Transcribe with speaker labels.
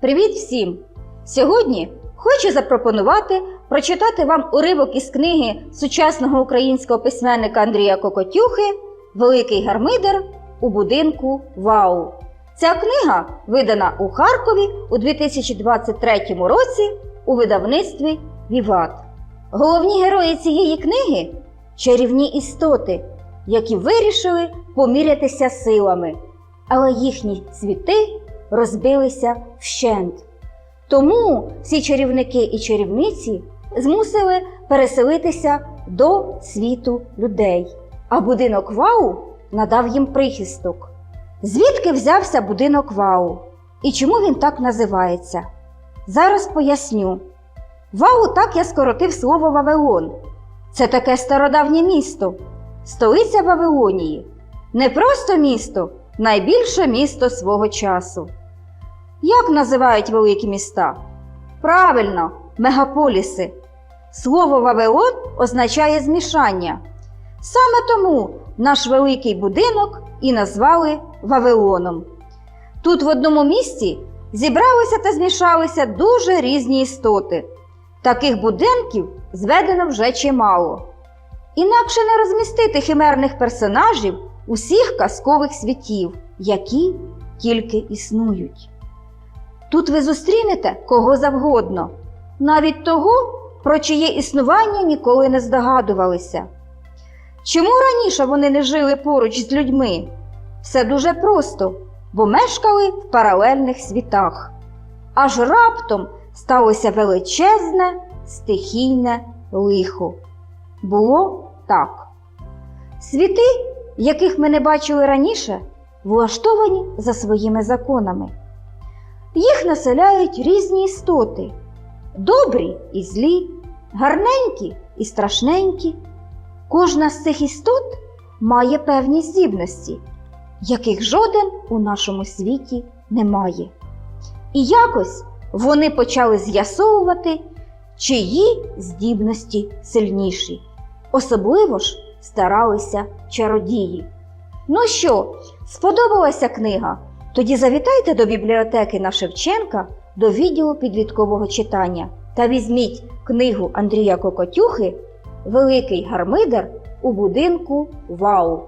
Speaker 1: Привіт всім! Сьогодні хочу запропонувати прочитати вам уривок із книги сучасного українського письменника Андрія Кокотюхи Великий гармидер у будинку Вау. Ця книга видана у Харкові у 2023 році у видавництві Віват. Головні герої цієї книги чарівні істоти, які вирішили помірятися силами, але їхні світи розбилися вщент. Тому всі чарівники і чарівниці змусили переселитися до світу людей, а будинок Вау надав їм прихисток. Звідки взявся будинок Вау і чому він так називається? Зараз поясню. Вау так я скоротив слово Вавилон. Це таке стародавнє місто, столиця Вавилонії. Не просто місто, найбільше місто свого часу. Як називають великі міста? Правильно, мегаполіси. Слово Вавилон означає змішання. Саме тому наш великий будинок і назвали Вавилоном. Тут в одному місці зібралися та змішалися дуже різні істоти. Таких будинків зведено вже чимало. Інакше не розмістити химерних персонажів усіх казкових світів, які тільки існують. Тут ви зустрінете кого завгодно, навіть того, про чиє існування ніколи не здогадувалися. Чому раніше вони не жили поруч з людьми? Все дуже просто, бо мешкали в паралельних світах. Аж раптом сталося величезне стихійне лихо. Було так. Світи, яких ми не бачили раніше, влаштовані за своїми законами. Їх населяють різні істоти добрі і злі, гарненькі і страшненькі. Кожна з цих істот має певні здібності, яких жоден у нашому світі немає. І якось вони почали з'ясовувати, чиї здібності сильніші. Особливо ж старалися чародії. Ну що, сподобалася книга? Тоді завітайте до бібліотеки на Шевченка до відділу підліткового читання та візьміть книгу Андрія Кокотюхи Великий гармидер у будинку Вау.